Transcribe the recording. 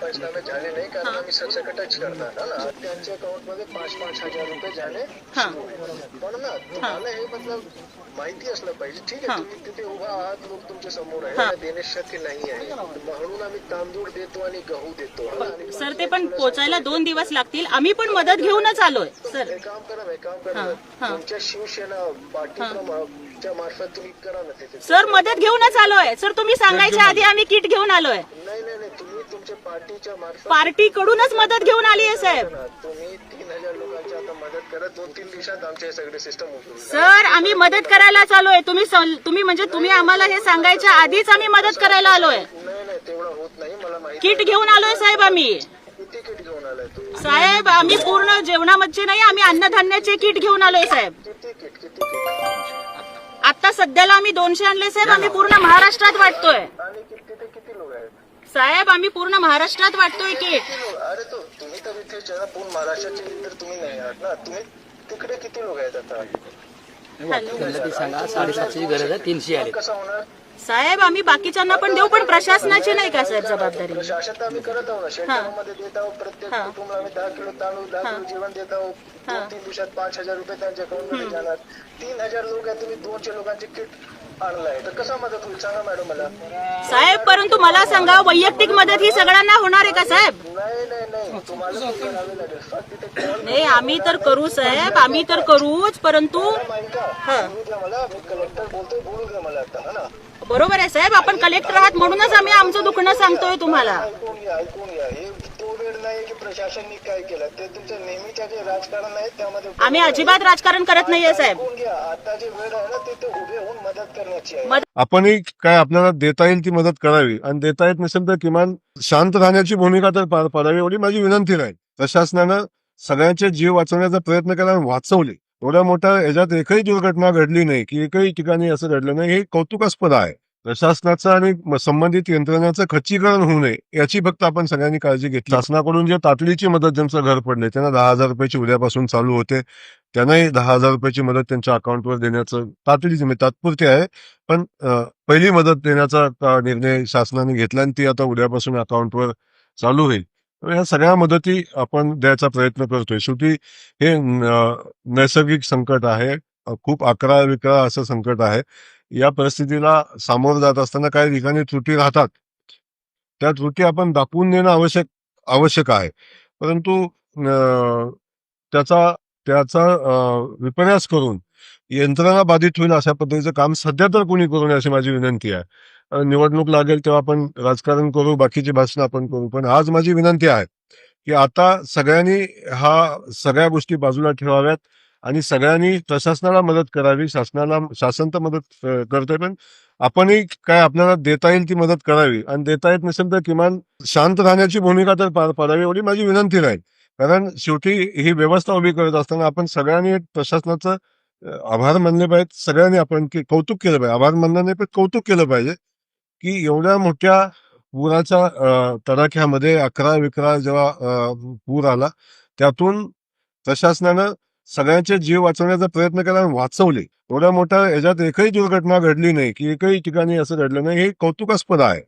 पंचनामे झाले नाही कारण आम्ही करणार हा ना? त्यांच्या अकाउंटमध्ये पाच पाच हजार रुपये हा. आहे. पण ना तुम्हाला हे मतलब माहिती असलं पाहिजे. ठीक हा. आहे तुम्ही तिथे उभा आहात लोक तुमच्यासमोर आहे. हा. देणे शक्य नाही आहे. म्हणून आम्ही तांदूळ देतो आणि गहू देतो हा सर ते पण पोचायला दोन दिवस लागतील. आम्ही पण मदत घेऊनच आलोय सर. हे काम करा हे काम करा. तुमच्या शिवसेना पार्टीच्या मार्फत तुम्ही करा ना सर मदत घेऊनच आलोय. सर तुम्ही सांगायच्या आधी आम्ही किट घेऊन आलोय. नाही नाही नाही. तुम्ही तुमच्या पार्टीच्या मार्फत पार्टी कडूनच मदत घेऊन आली आहे साहेब. करा. तुम्ही तीन हजार लोकांची आता मदत करा दोन तीन दिवसात आमचे सगळे सिस्टम उठून सर आम्ही मदत करायला आलोय तुम्ही सं- तुम्ही म्हणजे तुम्ही आम्हाला हे सांगायच्या आधीच आम्ही मदत करायला आलोय. नाही नाही तेवढं होत नाही मला माहिती किट घेऊन आलोय साहेब आम्ही. किती किट घेऊन आलाय तुम्ही साहेब आम्ही पूर्ण जेवणामध्ये नाही आम्ही अन्नधान्याचे किट घेऊन आलोय साहेब. किती किट किती किट? आता सध्याला आम्ही दोनशे आणले साहेब. आम्ही पूर्ण महाराष्ट्रात वाटतोय. आणि किती तिथे किती लोक आहेत साहेब आम्ही पूर्ण महाराष्ट्रात वाटतोय लोक अरे तो तुम्ही तर इथे जरा पूर्ण महाराष्ट्राचे तर तुम्ही नाही आहात ना. तुम्ही तिकडे किती लोक आहेत आता? सांगा साडेसातशेची गरज आहे तीनशे आले. कसं होणार? साहेब आम्ही बाकीच्यांना पण देऊ पण प्रशासनाची नाही का साहेब जबाबदारी? प्रशासन तर आम्ही करत आहोत शेतकऱ्यांमध्ये देत आहोत प्रत्येक हा. कुटुंबाला आम्ही दहा किलो तांदूळ दहा किलो जेवण देत आहोत. दोन तीन दिवसात पाच हजार रुपये त्यांच्या अकाउंटमध्ये जाणार तीन हजार लोक आहेत तुम्ही दोनशे लोकांचे किट आणलाय. तर कसा मदत होईल? सांगा मॅडम मला. साहेब परंतु मला सांगा वैयक्तिक मदत ही सगळ्यांना होणार आहे का साहेब? नाही नाही नाही. तुम्हाला ते करावे लागेल. फक्त तिथे कॉल नाही आम्ही तर करू साहेब. आम्ही तर करूच परंतु ऐका हा. बोलू द्या मला मी कलेक्टर बोलतोय बोलू द्या मला आता हा ना? बरोबर आहे साहेब आपण कलेक्टर आहात म्हणूनच आम्ही आमचं दुखणं सांगतोय तुम्हाला. ऐकून घ्या ऐकून घ्या. हे तो वेळ नाही की प्रशासनने काय केलं. ते तुमचं नेहमीच्या जे राजकारण आहे त्यामध्ये आम्ही अजिबात राजकारण करत नाहीये साहेब. ऐकून घ्या. आता जे वेळ आहे ना ते ते उभे होऊन मदत करण्याची आहे. मदत आपणही काय आपल्याला देता येईल ती मदत करावी. आणि देता येत नसेल तर किमान शांत राहण्याची भूमिका तर पार पाडावी एवढी माझी विनंती राहील. प्रशासनानं सगळ्यांचे जीव वाचवण्याचा प्रयत्न केला आणि वाचवले. एवढ्या मोठ्या याच्यात एकही दुर्घटना घडली नाही की एकही ठिकाणी असं घडलं नाही हे कौतुकास्पद आहे. प्रशासनाचं आणि संबंधित यंत्रणाचं खच्चीकरण होऊ नये याची फक्त आपण सगळ्यांनी काळजी घेतली. शासनाकडून जे तातडीची मदत ज्यांचं घर पडले त्यांना दहा हजार रुपयाची उद्यापासून चालू होते. त्यांनाही दहा हजार रुपयाची मदत त्यांच्या अकाउंटवर देण्याचं तातडीची म्हणजे तात्पुरती आहे. पण पहिली मदत देण्याचा निर्णय शासनाने घेतला आणि ती आता उद्यापासून अकाउंटवर चालू होईल. या सगळ्या मदती आपण द्यायचा प्रयत्न करतोय. शेवटी हे नैसर्गिक संकट आहे. खूप अकरा विकरा असं संकट आहे. या परिस्थितीला सामोरं जात असताना काही ठिकाणी त्रुटी राहतात. त्या त्रुटी आपण दाखवून देणं आवश्यक आवश्यक आहे. परंतु त्याचा त्याचा विपर्यास करून यंत्रणा बाधित होईल अशा पद्धतीचं काम सध्या तर कोणी करू नये अशी माझी विनंती आहे. निवडणूक लागेल तेव्हा आपण राजकारण करू बाकीची भाषणं आपण करू. पण आज माझी विनंती आहे की आता सगळ्यांनी हा सगळ्या गोष्टी बाजूला ठेवाव्यात आणि सगळ्यांनी प्रशासनाला मदत करावी शासनाला शासन तर मदत अ, करतोय पण आपणही काय आपल्याला देता येईल ती मदत करावी. आणि देता येत नसेल तर किमान शांत राहण्याची भूमिका तर पार पाडावी एवढी माझी विनंती राहील. कारण शेवटी ही व्यवस्था उभी करत असताना आपण सगळ्यांनी प्रशासनाचं आभार मानले पाहिजेत. सगळ्यांनी आपण की कौतुक केलं पाहिजे. आभार मानलं नाही पण कौतुक केलं पाहिजे. की एवढ्या मोठ्या पुराच्या तडाख्यामध्ये अकरा विकरा जेव्हा पूर आला त्यातून प्रशासनानं सगळ्यांचे जीव वाचवण्याचा प्रयत्न केला आणि वाचवले. एवढ्या मोठ्या याच्यात एकही दुर्घटना घडली नाही की एकही ठिकाणी असं घडलं नाही. हे कौतुकास्पद आहे.